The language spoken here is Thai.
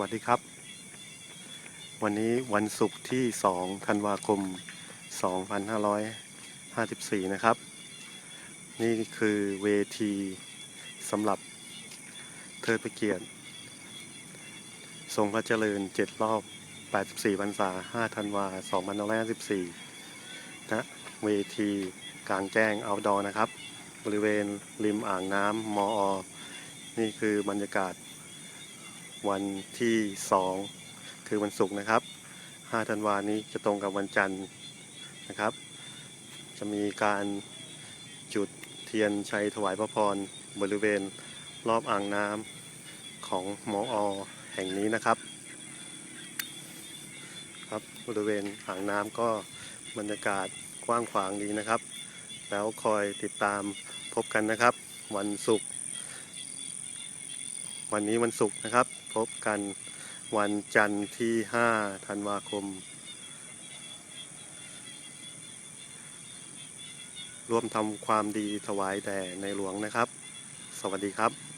วัสดีครับ วันนี้วันศุกร์ที่ 2 ธันวาคม 2554 นะครับ นี่คือเวทีสำหรับเทิดพระเกียรติ ทรงพระเจริญ 7 รอบ 84 พรรษา 5 ธันวา 2554ณเวทีกลางแจ้งเอาดอนะครับ บริเวณริมอ่างน้ำมอ นี่คือบรรยากาศ วันที่ 2 คือวันศุกร์นะครับ 5 ธันวานี้จะตรงกับวันจันทร์นะครับ จะมีการจุดเทียนชัยถวายพระพรบริเวณรอบอ่างน้ำของหมออแห่งนี้นะครับ ครับบริเวณอ่างน้ำก็บรรยากาศกว้างขวางดีนะครับ แล้วคอยติดตามพบกันนะครับ วันศุกร์ วันนี้วันศุกร์นะครับ พบกันวันจันทร์ที่ 5 ธันวาคม ร่วมทำความดีถวายแด่ในหลวงนะครับ สวัสดีครับ